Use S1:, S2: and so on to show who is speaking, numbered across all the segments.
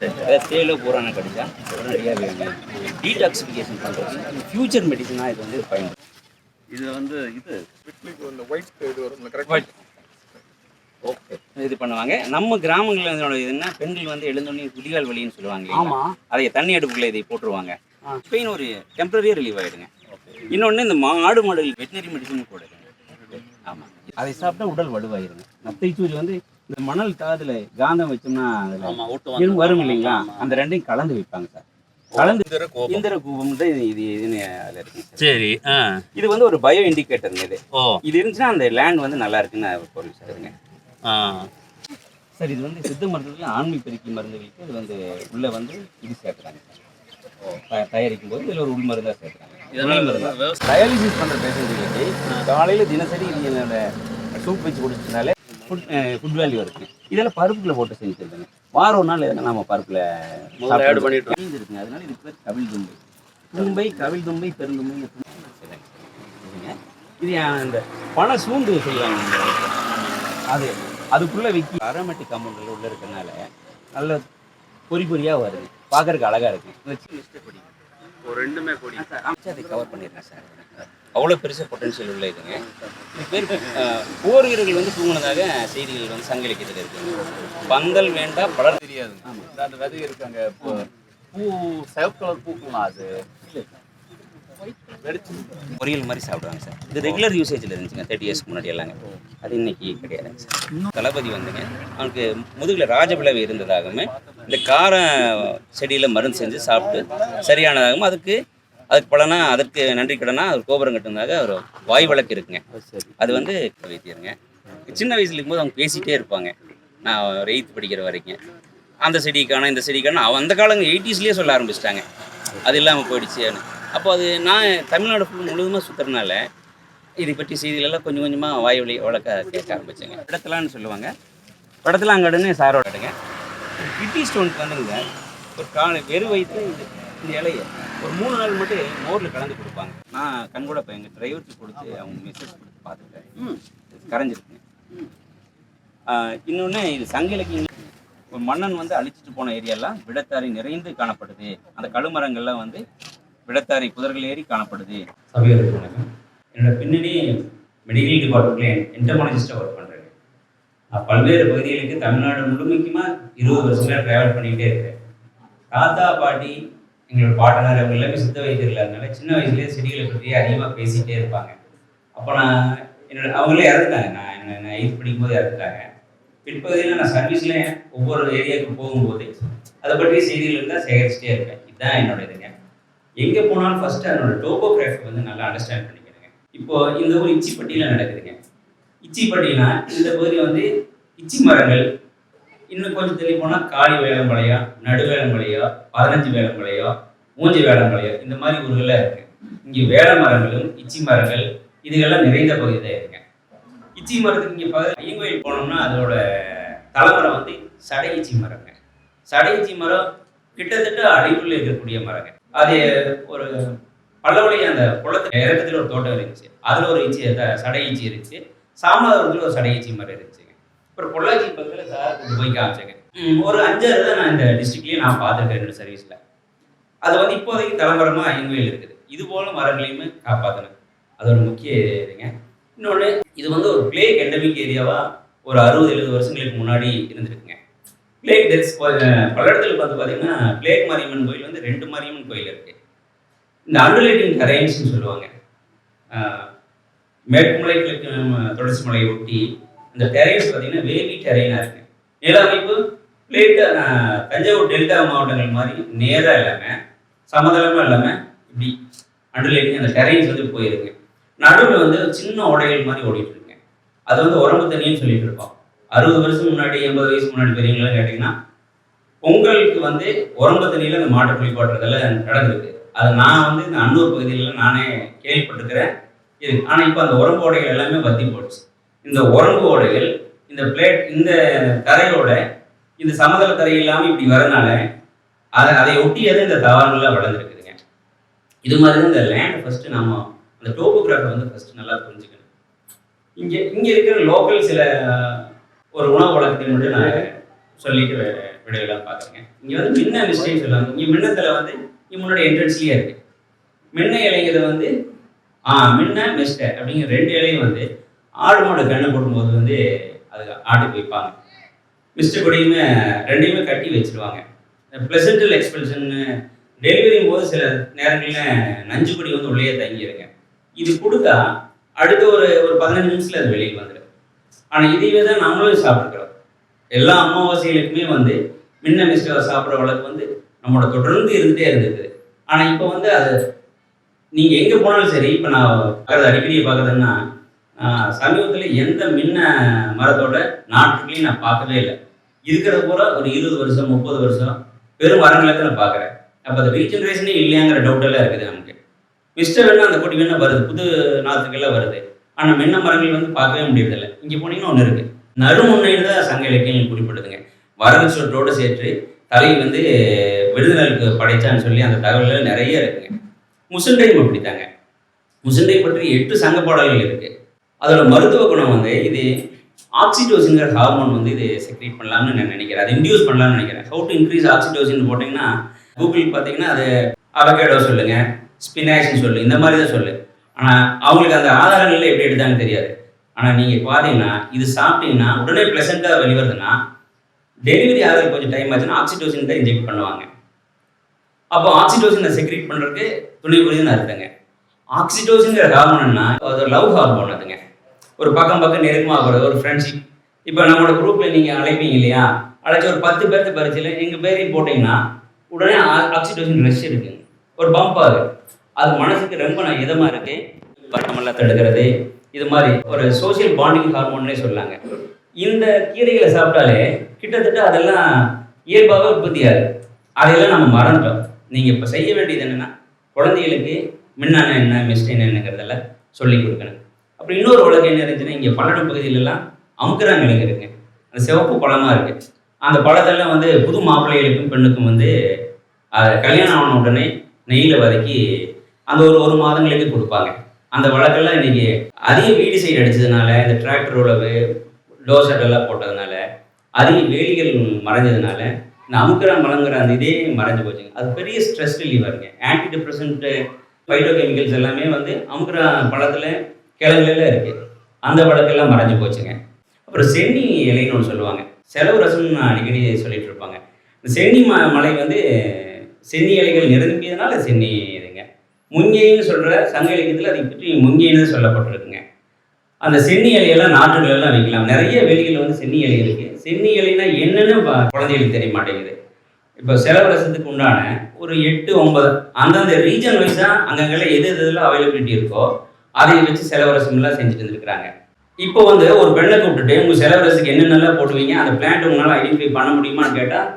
S1: தேயிலை பூரான கடிச்சா உடனடியாக டீடாக்சிஃபிகேஷன் பண்ணுறது ஃபியூச்சர் மெடிசனாக இது வந்து பயன்படும் இது வந்து இது
S2: ஒயிட்
S1: ஓகே இது பண்ணுவாங்க. நம்ம கிராமங்களில் இதனோட இதுன்னா பெண்கள் வந்து எழுந்தோடனே குடிகால் வலின்னு சொல்லுவாங்க?
S3: ஆமாம்
S1: அதை தண்ணி அடுப்புக்குள்ள இதை போட்டுருவாங்க. பெயின் ஒரு டெம்பரரியாக ரிலீவ் ஆகிடுங்க இன்னொன்று இந்த மாடு மாடுகள் வெட்டினரி மெடிசன் கூட ஆமாம் அதை சாப்பிட்டா உடல் வலுவாயிருங்க. நத்தைச்சூரி வந்து இந்த மணல் தாதுல காந்தம் வச்சோம்னா அதில் வரும் இல்லைங்களா? அந்த ரெண்டையும் கலந்து வைப்பாங்க சார். கலந்து இந்திர கூபம். தான் இது இது இதுன்னு அதில் இருக்குங்க சார். இது வந்து ஒரு பயோ இண்டிகேட்டருங்க இது இது இருந்துச்சுன்னா அந்த லேண்ட் வந்து நல்லா இருக்குன்னு பொருள் சாருங்க சார் இது வந்து சித்த மருந்துகள் ஆண்மை பெருக்கி மருந்துகளுக்கு இது வந்து உள்ள வந்து இது சேர்க்குறாங்க சார். தயாரிக்கும் போது இதில் ஒரு உள் மருந்தாக சேர்க்குறாங்க. டயாலிசிஸ் பண்ணுற பேஷண்ட்டுகளுக்கு காலையில் தினசரி இது என்னோட சூப் வச்சு குடிச்சதுனால ஃபுட் ஃபுட் வேல்யூ இருக்குங்க இதெல்லாம் பருப்புக்குள்ள போட்டு செஞ்சுருந்தேங்க வாரம் ஒரு நாள் எதனா நம்ம பருப்பில்
S4: add பண்ணிட்டு
S1: இருக்குங்க அதனால இதுக்கு பேர் கவிழ் தும்பை. தும்பை கவிழ் தும்பை பெருந்தும்பை இது இந்த பண சூண்டு செய்வாங்க. அது அதுக்குள்ளே வைக்கி அரோமேட்டிக் காம்பவுண்டில் உள்ள இருக்கறனால நல்ல பொறி பொறியாக வருது. பார்க்கறதுக்கு அழகாக இருக்கு. இந்த சின்ன மிஸ்டேக் படி.
S4: ஒரு ரெண்டுமே கொடி
S1: சார் அமைச்சு அதை கவர் பண்ணிடுறேன் சார். அவ்வளோ பெருசாக பொட்டன்ஷியல் உள்ள இதுங்க. இது பேர் அஹ், போர் வீரர்கள் வந்து தூங்கினதாக செய்திகள் வந்து சங்க இலக்கியத்தில் இருக்குங்க பந்தல் வேண்டாம் பலர்
S2: தெரியாது. அந்த விதை இருக்காங்க பூ சிவப்பு கலர் பூக்குமா அது?
S1: பொரியல் மாதிரி சாப்பிடுவாங்க சார். இது ரெகுலர் யூசேஜில் இருந்துச்சுங்க தேர்ட்டி இயர்ஸ்க்கு முன்னாடி எல்லாங்க அது இன்னைக்கு கிடையாதுங்க சார். தளபதி வந்துங்க. அவனுக்கு முதுகில் ராஜபிளவு இருந்ததாகவும் இந்த கார செடியில் மருந்து செஞ்சு சாப்பிட்டு சரியானதாகவும் அதுக்கு அதுக்கு பலனா அதற்கு நன்றி கடனா அவர் கோபுரம் கட்டுனதாக ஒரு வாய் வழக்கு இருக்குங்க. அது வந்து வைத்தியருங்க. சின்ன வயசுல இருக்கும்போது அவங்க பேசிகிட்டே இருப்பாங்க. நான் ஒரு எயித்து படிக்கிற வரைக்கும். அந்த செடிக்கான இந்த செடிக்கான அவன் அந்த காலங்க எயிட்டிஸ்லேயே சொல்ல ஆரம்பிச்சிட்டாங்க. அது இல்லாமல் போயிடுச்சுன்னு அப்போ அது நான் தமிழ்நாடு ஃபுல் முழுவதுமாக சுற்றுறதுனால இதை பற்றி செய்திகளெல்லாம் கொஞ்சம் கொஞ்சமாக வாய் வழி வழக்க கேட்க ஆரம்பிச்சேங்க. இடத்துலான்னு சொல்லுவாங்க. படத்துலாங்கடுன்னு சாரோட இடங்க கிட்னி ஸ்டோனுக்கு வந்துங்க ஒரு காலை வெறும் வயிற்று இது இந்த இலையை ஒரு மூணு நாள் மட்டும் மோரில் கலந்து கொடுப்பாங்க. நான் கண் கூட இப்போ எங்கள் டிரைவருக்கு கொடுத்து அவங்க மெசேஜ் கொடுத்து பார்த்துட்டேன். கரைஞ்சிருக்குங்க இன்னொன்று இது சங்க இலக்கியம் ஒரு மன்னன் வந்து அழிச்சிட்டு போன ஏரியாலாம் விடத்தாரி நிறைந்து காணப்படுது. அந்த கழுமரங்கள்லாம் வந்து விடத்தாரி புதர்கள் ஏறி காணப்படுது. சபையோருக்கு வணக்கம். என்னோட பின்னணி மெடிக்கல் டிபார்ட்மெண்ட்ல என்டமாலஜிஸ்டாக ஒர்க் பண்ணுறேன் நான் பல்வேறு பகுதிகளுக்கு தமிழ்நாடு முழுமைக்குமா இருபது வருஷமாக ட்ராவல் பண்ணிக்கிட்டே இருக்கேன். தாத்தா பாட்டி எங்களோட பாட்டனர் அவங்க எல்லாமே சுத்த வைத்தியர்கள் இல்லாதனால சின்ன வயசுலேயே செடிகளை பற்றி அதிகமாக பேசிகிட்டே இருப்பாங்க. அப்போ நான் என்னோட அவங்களே இறந்துட்டாங்க. நான் என்ன நான் படிக்கும் படிக்கும்போது இறந்துட்டாங்க. பிற்பகுதியில் நான் சர்வீஸில் ஒவ்வொரு ஏரியாவுக்கு போகும்போது அதை பற்றிய செய்திகள் இருந்தால் சேகரிச்சிட்டே இருப்பேன். இதுதான் என்னோட இதுங்க. எங்கே போனாலும் ஃபஸ்ட்டு அதனோட டோபோகிராஃபி வந்து நல்லா அண்டர்ஸ்டாண்ட் பண்ணிக்கிறேங்க இப்போ இந்த ஊர் இச்சிப்பட்டியில் நடக்குதுங்க. இச்சிப்பட்டினா இந்த பகுதி வந்து இச்சி மரங்கள் இன்னும் கொஞ்சம் தள்ளி போனால் காளி வேளம்பாளையம் நடுவேளம்பாளையம் பதினஞ்சு வேளம்பலையா மூஞ்சி வேளம்பலையா இந்த மாதிரி ஊர்கள்லாம் இருக்கு. இங்கே வேள மரங்களும் இச்சி மரங்கள் இதுகெல்லாம் நிறைந்த பகுதி தான் இருக்குங்க. இச்சி மரத்துக்கு இங்கே பகுதி ஐயங்கோயில் போனோம்னா அதோட தலைமரம் வந்து சடை இச்சி மரங்க. சடை இச்சி மரம் கிட்டத்தட்ட அடிக்குள்ள இருக்கக்கூடிய மரங்க. அது ஒரு பல்லவழி அந்த குளத்து இறக்கத்தில் ஒரு தோட்டம் இருந்துச்சு. அதில் ஒரு இச்சி த- சடை இச்சி இருந்துச்சு. சாமநாதபுரத்தில் ஒரு சடை இச்சி மரம் இருந்துச்சுங்க. அப்புறம் பொள்ளாச்சி பக்கத்தில் சார் கொண்டு போய் காமிச்சேங்க. ஒரு அஞ்சாறு தான் நான் இந்த டிஸ்ட்ரிக்ட்லேயே நான் பார்த்துருக்கேன் என்னோட சர்வீஸில் அது வந்து இப்போதைக்கு தலைமரமாக ஐங்கோயில் இருக்குது. இது போல மரங்களையுமே காப்பாற்றணும் அது ஒரு முக்கிய இதுங்க. இன்னொன்று இது வந்து ஒரு பிளேக் எண்டமிக் ஏரியாவாக ஒரு அறுபது எழுபது வருஷங்களுக்கு முன்னாடி இருந்திருக்குங்க. பிளேக் டெத்ஸ் பல இடத்துல பார்த்து பார்த்தீங்கன்னா பிளேக் மாரியம்மன் கோயில் வந்து ரெண்டு மாரியம்மன் கோயில் இருக்கு. இந்த அண்டுலேட்டிங் டெரைன்ஸ்னு சொல்லுவாங்க. மேற்கு மலை தொடர்ச்சி மலையை ஒட்டி அந்த டெரைன்ஸ் பார்த்தீங்கன்னா வேலி டெரைனாக இருக்கு. நில அமைப்பு பிளேட்டு தஞ்சாவூர் டெல்டா மாவட்டங்கள் மாதிரி நேராக இல்லாமல் சமதளமாக இல்லாமல் இப்படி அண்டர்லைனிங் அந்த டெரைன்ஸ் வந்து போயிருங்க நடுவில் வந்து சின்ன உடைகள் மாதிரி ஓடிட்டு இருக்குங்க அது வந்து உரம்பு தண்ணின்னு சொல்லிட்டு இருக்கோம். அறுபது வருஷம் முன்னாடி எண்பது வயசு முன்னாடி பெரியவங்களாம் கேட்டிங்கன்னா பொங்கலுக்கு வந்து உரம்பு தண்ணியில் அந்த மாட்டு குளிப்பாட்டுறதெல்லாம் நடந்திருக்கு. அது நான் வந்து இந்த அன்னூர் பகுதியில் நானே கேள்விப்பட்டிருக்கிறேன். இது ஆனால் இப்போ அந்த உரம்பு உடைகள் எல்லாமே வத்தி போட்டுச்சு இந்த உரம்பு ஓடைகள் இந்த பிளேட் இந்த தரையோட இந்த சமதள தரை இல்லாமல் இப்படி வரனால அதை அதை ஒட்டியது இந்த தவறுகள்லாம் வளர்ந்துருக்குதுங்க. இது மாதிரி இந்த லேண்ட் ஃபஸ்ட்டு நம்ம அந்த டோபோகிராஃபை வந்து ஃபஸ்ட்டு நல்லா புரிஞ்சுக்கணும். இங்கே இங்கே இருக்கிற லோக்கல் சில ஒரு உணவு வழக்கத்தை மட்டும் நான் சொல்லிட்டு விடையெல்லாம் பார்க்குறேங்க. இங்கே வந்து மின்ன மிஸ்டேக் சொல்லுவாங்க இங்கே மின்னத்தில் வந்து இங்கே முன்னாடி என்ட்ரன்ஸ்லேயே இருக்கு. மின்ன இலைங்கிறது வந்து ஆ மின்ன மிஸ்டர் அப்படிங்கிற ரெண்டு இலையும் வந்து ஆடு மாடு கண்ணு போடும்போது வந்து அது ஆட்டுக்கு வைப்பாங்க. மிஸ்டர் கொடியுமே ரெண்டையுமே கட்டி வச்சுருவாங்க. ப்ளசன்டல் எக்ஸ்பெல்ஷன் டெலிவரியும் போது சில நேரங்களில் நஞ்சு கொடி வந்து உள்ளே தங்கியிருங்க. இது கொடுத்தா அடுத்த ஒரு ஒரு பதினஞ்சு நிமிஷத்தில் அது வெளியில் வந்துடும். ஆனால் இதையே தான் நம்மளும் சாப்பிட்ருக்குறோம் எல்லா அமாவாசைகளுக்குமே வந்து மின்ன மிஸ்டர் சாப்பிட்ற வழக்கு வந்து நம்மளோட தொடர்ந்து இருந்துகிட்டே இருந்தது. ஆனால் இப்போ வந்து அது நீங்கள் எங்கே போனாலும் சரி இப்போ நான் பார்க்குறது அடிக்கடி பார்க்குறதுன்னா சமீபத்தில் எந்த மின்ன மரத்தோட நாட்டுக்குள்ளேயும் நான் பார்க்கவே இல்லை. இருக்கிறத பூரா ஒரு இருபது வருஷம் முப்பது வருஷம் பெரும் மரங்களை தான் நான் பார்க்குறேன். அப்போ அது ரீஜென்ரேஷனே இல்லையாங்கிற டவுட் எல்லாம் இருக்குது நமக்கு. மிஸ்டர் வேணும் அந்த குட்டி வேணும் வருது புது நாற்றுக்கெல்லாம் வருது. ஆனால் மின்ன மரங்கள் வந்து பார்க்கவே முடியறதில்ல. இங்கே போனீங்கன்னா ஒன்று இருக்குது நறுமுன்னையில் தான் சங்க இலக்கியங்கள் குறிப்பிடுதுங்க. வரவு சொற்றோடு சேர்த்து தலை வந்து விருதுநலுக்கு படைச்சான்னு சொல்லி அந்த தகவல்கள் நிறைய இருக்குங்க. முசுண்டையும் அப்படித்தாங்க. முசுண்டை பற்றி எட்டு சங்க பாடல்கள் இருக்குது அதோட மருத்துவ குணம் வந்து இது ஆக்சிடோசின்கிற ஹார்மோன் வந்து இது செக்ரேட் பண்ணலாம்னு நான் நினைக்கிறேன். அது இன்டியூஸ் பண்ணலாம்னு நினைக்கிறேன். ஹவு டு இன்க்ரீஸ் ஆக்சிடோசின் போட்டிங்கன்னா கூகுள் பார்த்தீங்கன்னா அது அவகேடோ சொல்லுங்க ஸ்பினாச்னு சொல்லு இந்த மாதிரி தான் சொல்லு. ஆனால் அவங்களுக்கு அந்த ஆதாரங்கள்ல எப்படி எடுத்தாங்கன்னு தெரியாது. ஆனால் நீங்கள் பார்த்தீங்கன்னா இது சாப்பிட்டீங்கன்னா உடனே ப்ளசண்ட்டாக வெளிவருதுன்னா டெலிவரி ஆகிறது கொஞ்சம் டைம் ஆச்சுன்னா ஆக்சிடோசின் தான் இன்ஜெக்ட் பண்ணுவாங்க. அப்போ ஆக்சிடோசினை செக்ரேட் பண்ணுறதுக்கு துணை புரியுதுன்னு அர்த்தங்க ஆக்சிடோசின்ங்கிற ஹார்மோன்னா அது ஒரு லவ் ஹார்மோன் அதுங்க. ஒரு பக்கம் பக்கம் நெருக்கமாக போகிறது ஒரு ஃப்ரெண்ட்ஷிப் இப்போ நம்மளோட குரூப்பில் நீங்கள் அழைப்பீங்க இல்லையா? அழைச்சி ஒரு பத்து பேர்த்து பரிச்சில் எங்கள் பேரையும் போட்டிங்கன்னா உடனே ஆக்சிடோஷன் ரஷ் இருக்குங்க ஒரு பம்ப் ஆகுது அது மனசுக்கு ரொம்ப நான் இதமாக இருக்குது பட்டமெல்லாம் தடுக்கிறது. இது மாதிரி ஒரு சோசியல் பாண்டிங் ஹார்மோன்னே சொல்லாங்க. இந்த கீரைகளை சாப்பிட்டாலே கிட்டத்தட்ட அதெல்லாம் இயல்பாகவே உற்பத்தி அதையெல்லாம் நம்ம மறந்துட்டோம். நீங்கள் இப்போ செய்ய வேண்டியது என்னென்னா குழந்தைகளுக்கு மின்னான என்ன மிஸ்டேன் என்னங்கிறதெல்லாம் சொல்லி கொடுக்கணும். அப்புறம் இன்னொரு உலகம் என்ன இருந்துச்சுன்னா இங்கே பல்லடம் பகுதியிலலாம் அமுக்குறாங்க இருக்குங்க அந்த சிவப்பு பழமாக இருக்குது அந்த பழத்தெல்லாம் வந்து புது மாப்பிள்ளைகளுக்கும் பெண்ணுக்கும் வந்து கல்யாணம் ஆன உடனே நெய்யில் வதக்கி அந்த ஒரு ஒரு மாதங்களுக்கு கொடுப்பாங்க. அந்த வழக்கெல்லாம் இன்னைக்கு அதிக வீடு சைடு அடித்ததுனால இந்த டிராக்டர் உழவு டோசட்டெல்லாம் எல்லாம் போட்டதுனால அதிக வேலிகள் மறைஞ்சதுனால இந்த அமுக்கிற மலங்கிற அந்த இதே மறைஞ்சு போச்சுங்க அது பெரிய ஸ்ட்ரெஸ் ரிலீவருங்க ஆன்டி டிப்ரெசன்ட் ஃபைட்டோ கெமிக்கல்ஸ் எல்லாமே வந்து அமுக்கிற பழத்தில் கிழங்குல இருக்கு. அந்த வழக்கெல்லாம் மறைஞ்சு போச்சுங்க. அப்புறம் சென்னி இலைன்னு ஒன்று சொல்லுவாங்க. செலவு ரசம்னு அடிக்கடி சொல்லிட்டு இருப்பாங்க. இந்த சென்னி ம மலை வந்து சென்னி இலைகள் நிரம்பியதுனால சென்னி இதுங்க. முங்கைன்னு சொல்கிற சங்க இலக்கியத்தில் அதை பற்றி முங்கைன்னு சொல்லப்பட்டிருக்குங்க. அந்த சென்னி இலையெல்லாம் நாட்டுகளெல்லாம் வைக்கலாம். நிறைய வெளியில் வந்து சென்னி இலை இருக்குது சென்னி இலைனா என்னென்னு குழந்தைகளுக்கு தெரிய மாட்டேங்குது. இப்போ செலவரசத்துக்கு உண்டான ஒரு எட்டு ஒன்பது அந்தந்த ரீஜன் வைஸாக அங்கங்கெல்லாம் எது எது எதெல்லாம் அவைலபிலிட்டி இருக்கோ அதை வச்சு செலவரசமெல்லாம் செஞ்சுட்டு இருந்திருக்கிறாங்க இப்போ வந்து ஒரு பெண்ணை கூப்பிட்டுட்டு உங்க செலவரசுக்கு என்னென்னலாம் போடுவீங்க? அந்த பிளான்ட் உங்களால் ஐடென்டிஃபை பண்ண முடியுமான்னு கேட்டால்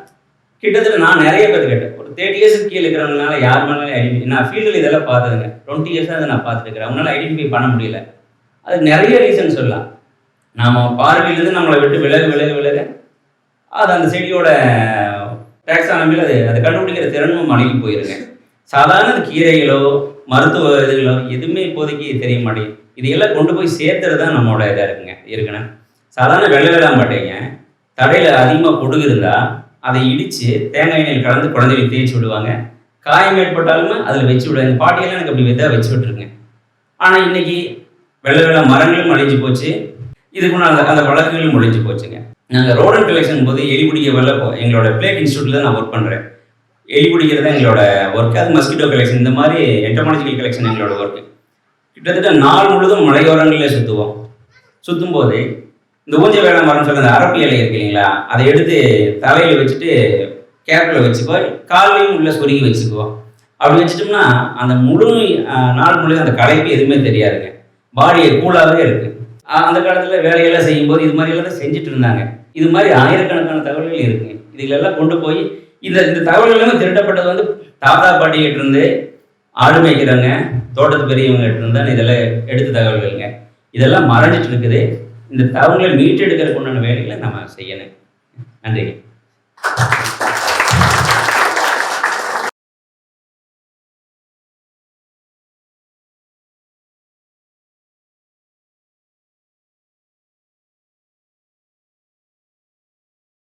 S1: கிட்டத்தட்ட நான் நிறைய பேர் கேட்டேன். ஒரு தேர்ட்டி இயர்ஸ் கீழே இருக்கிறவங்களால யார் மேலே ஐடென்டி நான் ஃபீல்டில் இதெல்லாம் பார்த்ததுங்க டுவெண்ட்டி இயர்ஸாக அதை நான் பார்த்துருக்கிறேன் அவங்களால ஐடென்டிஃபை பண்ண முடியல. அது நிறைய ரீசன் சொல்லலாம். நாம் பார்வையிலேருந்து நம்மளை விட்டு விலக விலக விலக. அது அந்த செடியோட டாக்ஸானமியில் அது அதை கண்டுபிடிக்கிற திறனும் மடங்கி போயிருங்க. சாதாரண கீரைகளோ மருத்துவ இதுகளோ எதுவுமே இப்போதைக்கு தெரிய மாட்டேங்குது. இதையெல்லாம் கொண்டு போய் சேர்த்துறது தான் நம்மளோட இதாக இருக்குங்க இருக்கணும் சாதாரண வெள்ளை வெள்ளாம மாட்டேங்க தடையில் அதிகமாக பொடுகு இருந்தால் அதை இடித்து தேங்காய் எண்ணெயில் கலந்து குழந்தைகளை தேய்ச்சி விடுவாங்க. காயம் ஏற்பட்டாலுமே அதில் வச்சு விடுவாங்க. பாட்டியெல்லாம் எனக்கு அப்படி விதை வச்சு விட்டுருங்க. ஆனால் இன்னைக்கு வெள்ளை வெள்ளை மரங்களும் அழிஞ்சு போச்சு. இதுக்குள்ள அந்த அந்த வழக்குகளும் முடிஞ்சு போச்சுங்க. நாங்கள் ரோடன் கலெக்ஷன் போது எலி பிடிக்க வரல எங்களோட பிளேட் இன்ஸ்டியூட்டில் தான் நான் ஒர்க் பண்ணுறேன் எலி பிடிக்கிறது தான் எங்களோட ஒர்க் அது மஸ்கிட்டோ கலெக்ஷன் இந்த மாதிரி என்டமாலஜிக்கல் கலெக்ஷன் எங்களோட ஒர்க்கு கிட்டத்தட்ட நாள் முழுதும் மலையோரங்களில் சுற்றுவோம் சுற்றும் போது இந்த ஊஞ்ச வேலை மரம் சொல்ல அந்த அரப்பு இலை இருக்கு இல்லைங்களா? அதை எடுத்து தலையில் வச்சுட்டு கேரட்டில் வச்சுக்கோ காலையும் உள்ளே சொருகி வச்சுக்குவோம். அப்படி வச்சுட்டோம்னா அந்த முழு நாள் முழுதும் அந்த களைப்பு எதுவுமே தெரியாதுங்க. பாடியை கூலாகவே இருக்குது அந்த காலத்தில் வேலையெல்லாம் செய்யும்போது இது மாதிரி எல்லாம் தான் செஞ்சுட்டு இருந்தாங்க. இது மாதிரி ஆயிரக்கணக்கான தகவல்கள் இருக்குங்க. இதுகளெல்லாம் கொண்டு போய் இந்த இந்த தகவல்கள் எல்லாமே திருடப்பட்டது வந்து தாத்தா பாட்டிகிட்ட இருந்து ஆடு மேய்க்கிறவங்க தோட்டத்து பெரியவங்க கிட்ட இருந்து தான் இதெல்லாம் எடுத்த தகவல்கள்ங்க. இதெல்லாம் மறைஞ்சிட்டு இருக்குது. இந்த தகவல்களை மீட்டெடுக்கிறதுக்கு உண்டான வேலைகளை நம்ம செய்யணும். நன்றி.